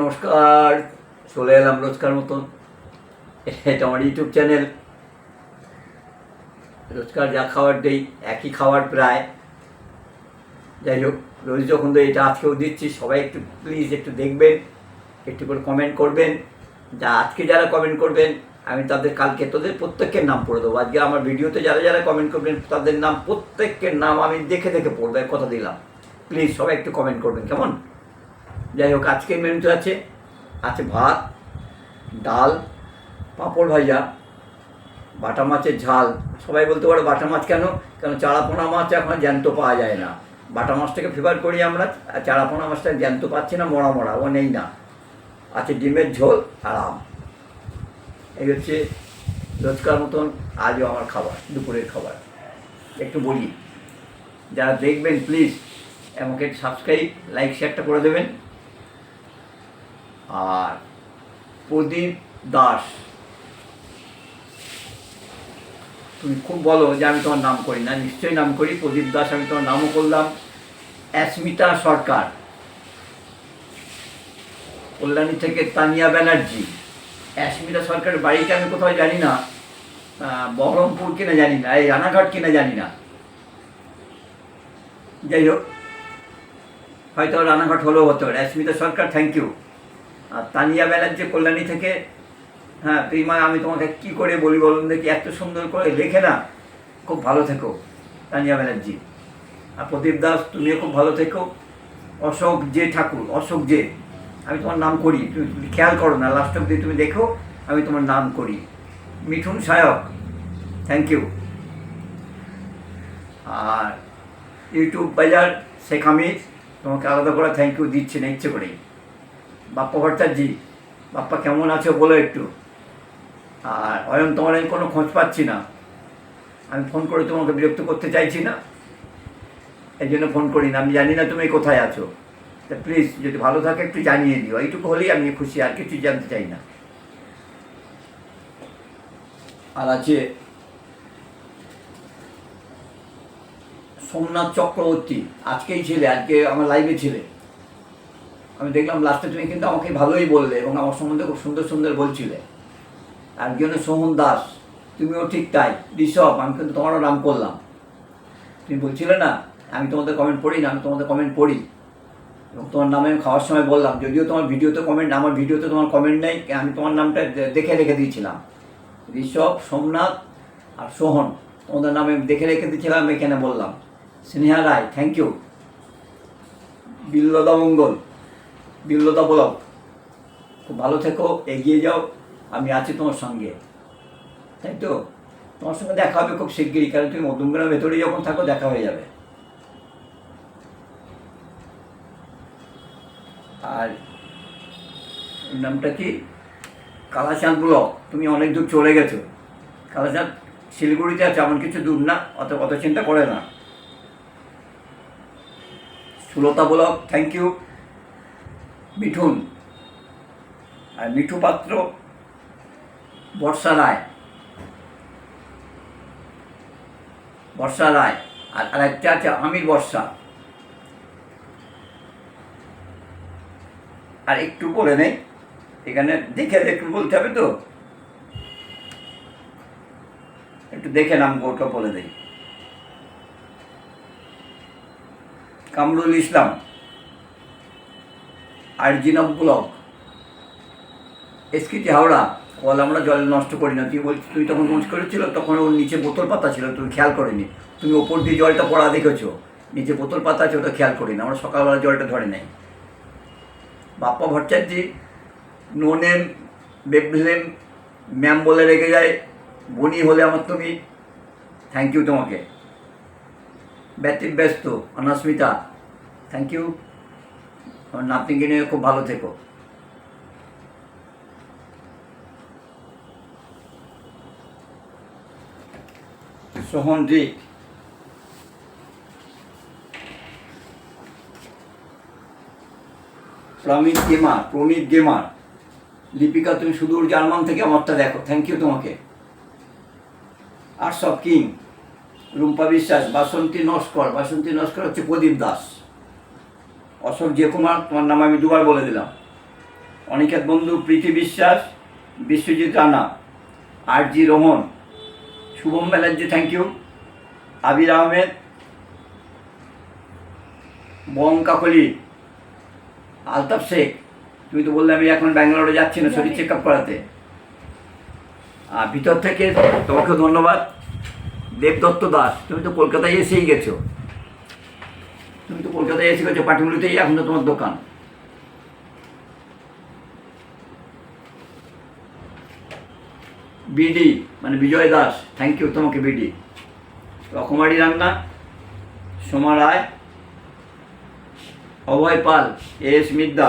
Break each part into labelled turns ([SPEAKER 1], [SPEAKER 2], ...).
[SPEAKER 1] নমস্কার, চলে এলাম রোজকার মতন। এটা আমার ইউটিউব চ্যানেল। রোজকার যা খাবার দেই, একই খাবার প্রায়। যাই হোক রোজ যখন তো এটা আজকেও দিচ্ছি। সবাই একটু প্লিজ একটু দেখবেন, একটু করে কমেন্ট করবেন। যা আজকে যারা কমেন্ট করবেন, আমি তাদের, কালকে তোদের প্রত্যেকের নাম পড়ে দেবো। আজকে আমার ভিডিওতে যারা যারা কমেন্ট করবেন, তাদের নাম, প্রত্যেকের নাম আমি দেখে দেখে পড়ব কথা দিলাম। প্লিজ সবাই একটু কমেন্ট করবেন, কেমন? যাই হোক, আজকের মেনুতে আছে আছে ভাত, ডাল, পাঁপড় ভাজা, বাটা মাছের ঝাল। সবাই বলতে পারো বাটা মাছ কেন? কেন চারাপোনা মাছ এখন জ্যান্ত পাওয়া যায় না। বাটা মাছটাকে ফেভার করি আমরা, আর চারাপোনা মাছটা জ্যান্ত পাচ্ছি না, মরা মরা, ও নেই না। আছে ডিমের ঝোল আর আম। এই হচ্ছে রোজকার মতন আজও আমার খাবার, দুপুরের খাবার। একটু বলি, যারা দেখবেন প্লিজ আমাকে সাবস্ক্রাইব লাইক শেয়ারটা করে দেবেন। আর প্রদীপ দাস। তুমি খুব বলো যে আমি তোমার নাম করি না। নিশ্চয়ই নাম করি। প্রদীপ দাস, আমি তোমার নামও করলাম। অ্যাসমিতা সরকার। কল্যাণী থেকে তানিয়া ব্যানার্জি। অ্যাসমিতা সরকারের বাড়িটা আমি কোথাও জানি না। বহরমপুর কিনা জানি না। এই রানাঘাট কিনা জানি না। যাই হোক, হয়তো রানাঘাট হলেও হতে পারে। অ্যাসমিতা সরকার থ্যাংক ইউ আর তানিয়া ব্যানার্জি কল্যাণী থেকে হ্যাঁ প্রিমা, আমি তোমাকে কি করে বলি বলুন দেখি, এত সুন্দর করে লেখে না? খুব ভালো থেকো, তানিয়া ব্যানার্জি। আর প্রদীপ দাস, তুমিও খুব ভালো থেকো। অশোক জে ঠাকুর, অশোক জে, আমি তোমার নাম করি, তুমি খেয়াল করো না লাস্ট অব্দি তুমি দেখো, আমি তোমার নাম করি। মিঠুন সায়ক থ্যাংক ইউ আর ইউটিউব বাজার শেখ হামিদ, তোমাকে আলাদা করে থ্যাংক ইউ দিচ্ছি না, ইচ্ছে করেই। বাপ্পা ভট্টাচার্যি, বাপ্পা কেমন আছো বলো একটু। আর অয়ন, তোমার আমি কোনো খোঁজ পাচ্ছি না। আমি ফোন করে তোমাকে বিরক্ত করতে চাইছি না। এই জন্য ফোন করি না আমি জানি না তুমি কোথায় আছো। তা প্লিজ যদি ভালো থাকে একটু জানিয়ে দিও। এইটুকু হলেই আমি খুশি, আর কিছু জানতে চাই না। আর আছে সোমনাথ চক্রবর্তী। আজকেই ছেলে, আজকে আমার লাইভে ছিলে। আমি দেখলাম লাস্টে তুমি কিন্তু আমাকে ভালোই বললে এবং আমার সম্বন্ধে খুব সুন্দর সুন্দর বলছিলে। একজনে সোহন দাস, তুমিও ঠিক তাই। ঋষভ, আমি কিন্তু তোমারও নাম করলাম। তুমি বলছিলে না, আমি তোমাদের কমেন্ট পড়ি না, আমি তোমাদের কমেন্ট পড়ি। এবং তোমার নামে আমি খাওয়ার সময় বললাম, যদিও তোমার ভিডিওতে কমেন্ট আমার ভিডিওতে তোমার কমেন্ট নেই, আমি তোমার নামটা দেখে রেখে দিয়েছিলাম। ঋষভ, সোমনাথ আর সোহন, তোমাদের নামে দেখে রেখে দিয়েছিলাম এখানে বললাম। Sneha Roy thank you Billada Mangal. Billada vlog খুব ভালো থেকো, এগিয়ে যাও, আমি আছি তোমার সঙ্গে। তাই তো? তোমার সঙ্গে দেখা হবে খুব শিগগিরই, কারণ তুমি মধ্যমগ্রামের ভেতরে যখন থাকো, দেখা হয়ে যাবে। আর নামটা কি? কালাচাঁদ ব্লক তুমি অনেক দূর চলে গেছো। কালাচাঁদ, শিলিগুড়িতে আছে, এমন কিছু দূর না, অত অত চিন্তা করে না। Sulata vlog thank you Mithun. আর মিঠু পাত্র বর্ষা রায়। বর্ষা রায়। আর আরেকটা আছে আমির বর্ষা। আর একটু বলে নেই, এখানে দেখে একটু বলতে হবে তো। একটু দেখে নাম ওটা বলে দেই। কামরুল ইসলাম। আরজিনব ব্লক এসকিটি হাওড়া কল আমরা জল নষ্ট করি না। তুই বলছিস, তুই তখন মঞ্চ করেছিল, তখন ওর নিচে বোতল পাতা ছিল, তুমি খেয়াল করিনি। তুমি ওপর দিয়ে জলটা পড়া দেখেছ? নিচে বোতল পাতা আছে, ওটা খেয়াল করি না আমরা সকালবেলা জলটা ধরে নেই। বাপ্পা ভট্টাচার্যি নো নেম বেবলেম ম্যাম বলে রেখে যায় বনি হলে আমার তুমি। থ্যাংক ইউ তোমাকে। ব্যতীত ব্যস্ত অনাস্মিতা। থ্যাংক ইউ নাতনিকে নিয়ে খুব ভালো থেকো। সোহন জি প্রমিত গেমার প্রমিত গেমার। লিপিকা, তুমি সুদূর জার্মান থেকে আমারটা দেখো। থ্যাংক ইউ তোমাকে। আর সব কিং, রুম্পা বিশ্বাস, বাসন্তী নস্কর বাসন্তী নস্কর হচ্ছে প্রদীপ দাস। অশোক যে কুমার তোমার নাম আমি দুবার বলে দিলাম। অনিকেত বন্ধু, প্রীতি বিশ্বাস, বিশ্বজিৎ রানা আর G Rohan, Shubham Banerjee thank you Abir Ahmed bong Kakoli Altaf Sheikh, তুমি তো বললে আমি এখন ব্যাঙ্গালোরে যাচ্ছি না, শরীর চেক আপ করাতে। আর ভিতর থেকে তোমাকে ধন্যবাদ, দেবদত্ত দাস, তুমি তো কলকাতায় এসেই গেছো। তুমি তো কলকাতায় এসে গেছো, পাটিগুলিতেই এখন তো তোমার দোকান। বিডি মানে বিজয় দাস থ্যাংক ইউ তোমাকে বিডি। রকমারি রান্না, সোমা রায়, অভয় পাল, এস মিদ্দা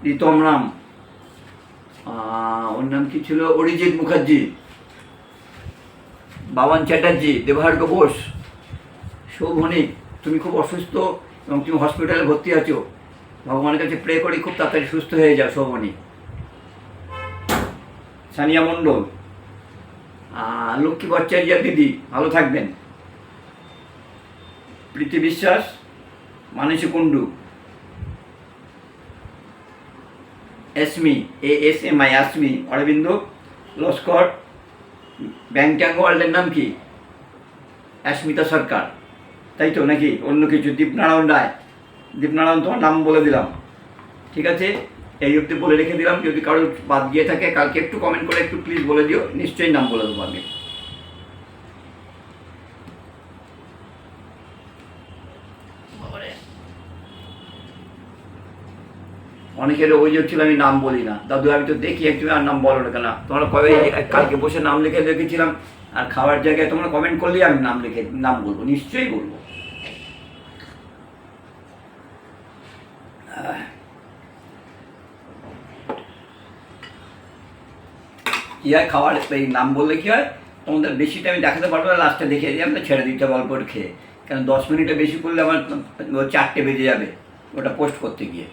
[SPEAKER 1] প্রীতম রাম। ওর নাম কি ছিল? অরিজিৎ মুখার্জি, বাবান চ্যাটার্জি দেবহার্গ বোস, শোভনী তুমি খুব অসুস্থ এবং তুমি হসপিটালে ভর্তি আছো, ভগবানের কাছে প্রে করি, খুব তাড়াতাড়ি সুস্থ হয়ে যাও শোভনী সানিয়া মণ্ডল লক্ষ্মী ভট্টাচার্য দিদি, ভালো থাকবেন। Priti Biswas, Manasi Kundu. Esmi, A S M I Asmi Arvind, Laskar Bangtan ওয়ার্ল্ডের নাম কি? অস্মিতা সরকার। তাই তো নাকি অন্য কিছু? দীপনারায়ণ রায়। দীপনারায়ণ তোমার নাম বলে দিলাম। ঠিক আছে? এই অবধি বলে রেখে দিলাম। যদি কারোর বাদ গিয়ে থাকে, কালকে একটু কমেন্ট করে একটু প্লিজ বলে দিও। নিশ্চয়ই নাম বলে দেবো আমি অনেকের অভিযোগ ছিল, আমি নাম বলি না। দাদু, আমি তো দেখি তুমি আর নাম বলো না কেন? তোমরা কবে কালকে বসে নাম লিখে রেখেছিলাম? আর খাওয়ার জায়গায় তোমরা কমেন্ট করলেই আমি নাম লিখে, নাম বলব। নিশ্চয়ই বলব। কি হয় খাওয়ার এই নাম বললে কী হয়? তোমাদের বেশি টাইম দেখাতে পারব না লাস্টে দেখে দিয়ে আমরা ছেড়ে দিতে হবে অল্প খেয়ে। কারণ দশ মিনিটে বেশি করলে আমার চারটে বেজে যাবে, ওটা পোস্ট করতে গিয়ে।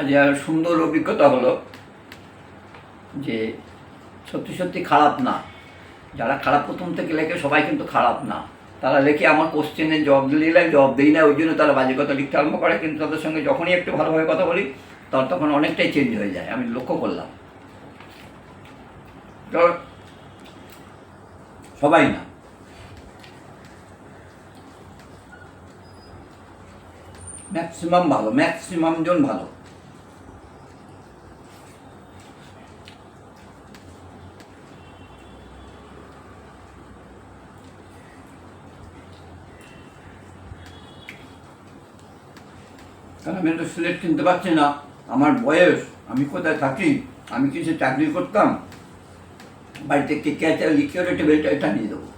[SPEAKER 1] আর সুন্দর অভিজ্ঞতা হলো যে সত্যি সত্যি খারাপ না। যারা খারাপ প্রথম থেকে লেখে সবাই কিন্তু খারাপ না। তারা লেখে আমার কোশ্চেনের জবাব দিলে জবাব দিই না, ওই জন্য তারা বাজে কথা লিখতে আরম্ভ করে। কিন্তু তাদের সঙ্গে যখনই একটু ভালোভাবে কথা বলি, তার তখন অনেকটাই চেঞ্জ হয়ে যায়, আমি লক্ষ্য করলাম। সবাই না। ম্যাক্সিমাম ভালো ম্যাক্সিমাম জন ভালো। আমি তো সিলেট কিনতে পারছি না। আমার বয়স, আমি কোথায় থাকি, আমি কিছু চাকরি করতাম? বাড়িতে কে কে লিখিয়ে টেবিলটা এটা নিয়ে দেবো।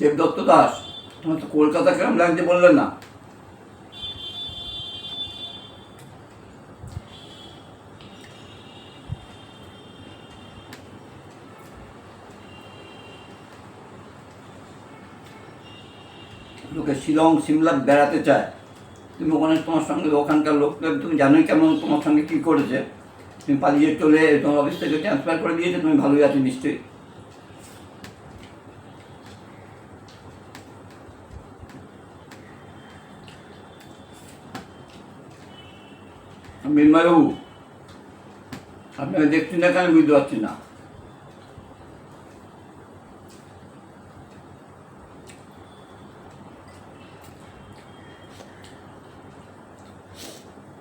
[SPEAKER 1] দেবদত্ত দাস তোমার তো কলকাতা কেমন লাগছে বললেন না। লোকে শিলং, সিমলা বেড়াতে চায়। তুমি ওখানে তোমার সঙ্গে ওখানকার লোকদের, তুমি জানোই কেমন তোমার সঙ্গে কী করেছে। তুমি পালিয়ে চলে তোমার অফিস থেকে ট্রান্সফার করে দিয়েছে, তুমি ভালোই আছো নিশ্চয়ই। মিনময়বাবু আপনাকে দেখছি না কেন বুঝতে পারছি না?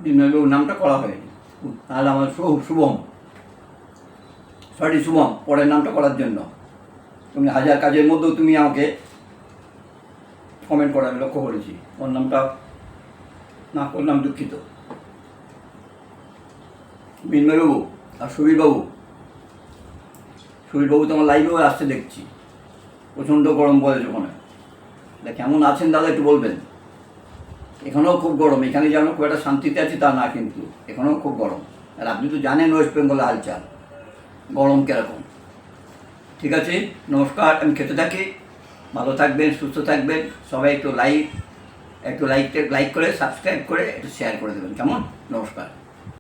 [SPEAKER 1] বিনয়বাবু নামটা করা হয়নি। তাহলে আমার শুভ শুভম। সরি শুভম, পরের নামটা করার জন্য। তুমি হাজার কাজের মধ্যেও তুমি আমাকে কমেন্ট করে আমি লক্ষ্য করেছি। ওর নামটা না করলাম দুঃখিত। বিনয়বাবু আর সুবীরবাবু। সুবীরবাবু তোমার লাইভেও আসতে দেখছি। প্রচণ্ড গরম পড়েছে ওখানে তা কেমন আছেন দাদা একটু বলবেন? এখানেও খুব গরম। এখানে যেন খুব একটা শান্তিতে আছি তা না কিন্তু। এখানেও খুব গরম। আর আপনি তো জানেন ওয়েস্ট বেঙ্গলের হালচাল। গরম কীরকম। ঠিক আছে? নমস্কার, আমি খেতে থাকি। ভালো থাকবেন, সুস্থ থাকবেন। সবাই একটু লাইক একটু লাইক লাইক করে সাবস্ক্রাইব করে, একটু শেয়ার করে দেবেন। কেমন? নমস্কার।